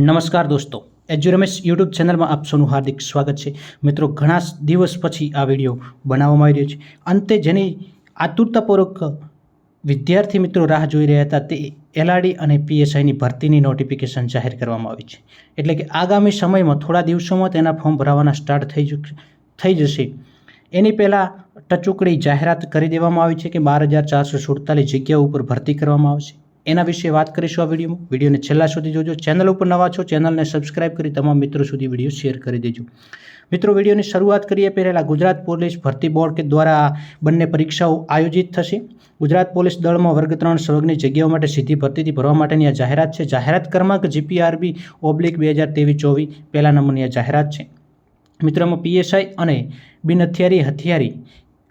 નમસ્કાર દોસ્તો. એજ્યુ યુટ્યુબ ચેનલમાં આપ સૌનું હાર્દિક સ્વાગત છે. મિત્રો, ઘણા દિવસ પછી આ વીડિયો બનાવવામાં આવી રહ્યો છે. અંતે જેની આતુરતાપૂર્વક વિદ્યાર્થી મિત્રો રાહ જોઈ રહ્યા હતા તે એલઆરડી અને પીએસઆઈની ભરતીની નોટિફિકેશન જાહેર કરવામાં આવી છે. એટલે કે આગામી સમયમાં, થોડા દિવસોમાં તેના ફોર્મ ભરાવાના સ્ટાર્ટ થઈ થઈ જશે. એની પહેલાં ટચુકડી જાહેરાત કરી દેવામાં આવી છે કે બાર હજાર ચારસો સુડતાલીસ જગ્યાઓ ઉપર ભરતી કરવામાં આવશે. એના વિશે વાત કરીશું આ વિડીયોમાં. વિડીયોને છેલ્લા સુધી જોજો. ચેનલ ઉપર નવા છો, ચેનલને સબસ્ક્રાઇબ કરી તમામ મિત્રો સુધી વીડિયો શેર કરી દેજો. મિત્રો, વિડીયોની શરૂઆત કરીએ પહેલાં ગુજરાત પોલીસ ભરતી બોર્ડ કે દ્વારા બંને પરીક્ષાઓ આયોજિત થશે. ગુજરાત પોલીસ દળમાં વર્ગ ત્રણ સર્વગની જગ્યાઓ માટે સીધી ભરતીથી ભરવા માટેની આ જાહેરાત છે. જાહેરાત ક્રમાંક જીપીઆરબી ઓબ્લિક બે હજાર ત્રેવીસ ચોવીસ, પહેલા નંબરની આ જાહેરાત છે. મિત્રોમાં પીએસઆઈ અને બિન હથિયારી હથિયારી,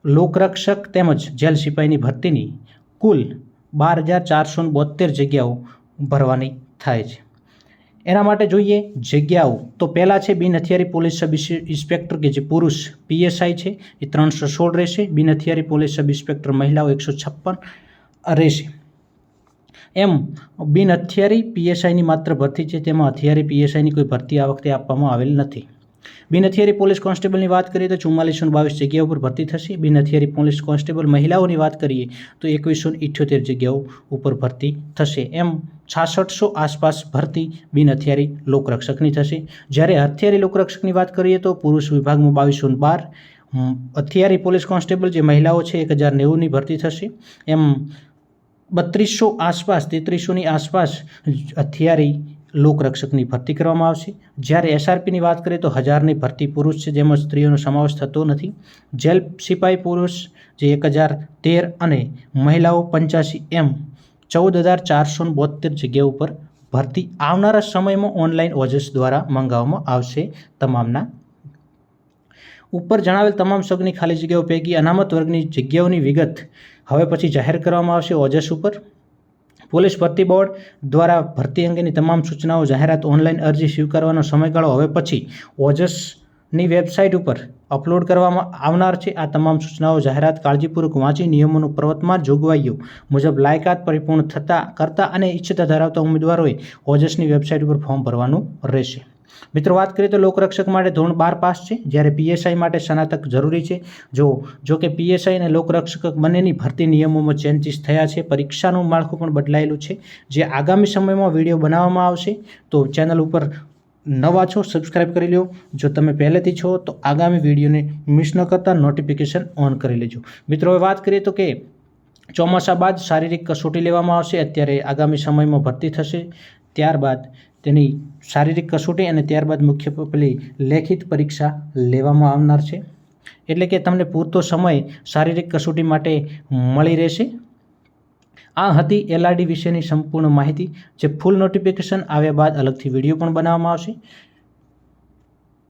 લોકરક્ષક તેમજ જેલ સિપાહીની ભરતીની કુલ બાર હજાર ચારસો બોતેર જગ્યાઓ ભરવાની થાય છે. એના માટે જોઈએ જગ્યાઓ. તો પહેલાં છે બિન હથિયારી પોલીસ સબ ઇન્સ્પેક્ટર કે જે પુરુષ પીએસઆઈ છે, એ ત્રણસો સોળ રહેશે. બિન હથિયારી પોલીસ સબ ઇન્સ્પેક્ટર મહિલાઓ એકસો છપ્પન રહેશે. એમ, બિન હથિયારી પીએસઆઈની માત્ર ભરતી છે. તેમાં હથિયારી પીએસઆઈની કોઈ ભરતી આ વખતે આપવામાં આવેલ નથી. બિન હથિયારી પોલીસ કોન્સ્ટેબલની વાત કરીએ તો ચુમ્માલીસો બાવીસ જગ્યાઓ ઉપર ભરતી થશે. બિન હથિયારી પોલીસ કોન્સ્ટેબલ મહિલાઓની વાત કરીએ તો એકવીસો ઇઠ્યોતેર જગ્યાઓ ઉપર ભરતી થશે. એમ છાસઠસો આસપાસ ભરતી બિન હથિયારી લોકરક્ષકની થશે. જ્યારે હથિયારી લોકરક્ષકની વાત કરીએ તો પુરુષ વિભાગમાં બાવીસો બાર અથિયારી પોલીસ કોન્સ્ટેબલ જે મહિલાઓ છે એક હજાર નેવુંની ભરતી થશે. એમ બત્રીસો આસપાસ, તેત્રીસોની આસપાસ હથિયારી લોકરક્ષકની ભરતી કરવામાં આવશે. જ્યારે એસઆરપીની વાત કરીએ તો હજારની ભરતી પુરુષ છે, જેમાં સ્ત્રીઓનો સમાવેશ થતો નથી. જેલ સિપાઈ પુરુષ જે એક હજાર તેર અને મહિલાઓ પંચ્યાસી એમ ચૌદ હજાર ચારસો બોતેર જગ્યા ઉપર ભરતી આવનારા સમયમાં ઓનલાઈન ઓજસ દ્વારા મંગાવવામાં આવશે તમામના. ઉપર જણાવેલ તમામ સગની ખાલી જગ્યાઓ પૈકી અનામત વર્ગની જગ્યાઓની વિગત હવે પછી જાહેર કરવામાં આવશે ઓજસ ઉપર. પોલીસ ભરતી બોર્ડ દ્વારા ભરતી અંગેની તમામ સૂચનાઓ જાહેરાત ઓનલાઈન અરજી સ્વીકારવાનો સમયગાળો હવે પછી ઓજસની વેબસાઇટ ઉપર અપલોડ કરવામાં આવનાર છે. આ તમામ સૂચનાઓ જાહેરાત કાળજીપૂર્વક વાંચી, નિયમોનું પ્રવર્તમાન જોગવાઈઓ મુજબ લાયકાત પરિપૂર્ણ થતા, કરતા અને ઈચ્છતા ધરાવતા ઉમેદવારોએ ઓજસની વેબસાઇટ ઉપર ફોર્મ ભરવાનું રહેશે. મિત્રો, વાત કરીએ તો લોકરક્ષક માટે ધોરણ બાર પાસ છે, જ્યારે પીએસઆઈ માટે સ્નાતક જરૂરી છે. જો જો કે પીએસઆઈ અને લોકરક્ષક બંનેની ભરતી નિયમોમાં ચેન્જીસ થયા છે, પરીક્ષાનું માળખું પણ બદલાયેલું છે. જે આગામી સમયમાં વીડિયો બનાવવામાં આવશે, તો ચેનલ ઉપર નવા છો સબસ્ક્રાઇબ કરી લો જો તમે પહેલેથી છો, તો આગામી વિડીયોને મિસ ન કરતા નોટિફિકેશન ઓન કરી લેજો. મિત્રો, હવે વાત કરીએ તો કે ચોમાસા બાદ શારીરિક કસોટી લેવામાં આવશે. અત્યારે આગામી સમયમાં ભરતી થશે. ત્યારબાદ તેની શારીરિક કસોટી અને ત્યારબાદ મુખ્ય પેલી લેખિત પરીક્ષા લેવામાં આવનાર છે. એટલે કે તમને પૂરતો સમય શારીરિક કસોટી માટે મળી રહેશે. આ હતી એલઆરડી વિશેની સંપૂર્ણ માહિતી. જે ફૂલ નોટિફિકેશન આવ્યા બાદ અલગથી વીડિયો પણ બનાવવામાં આવશે.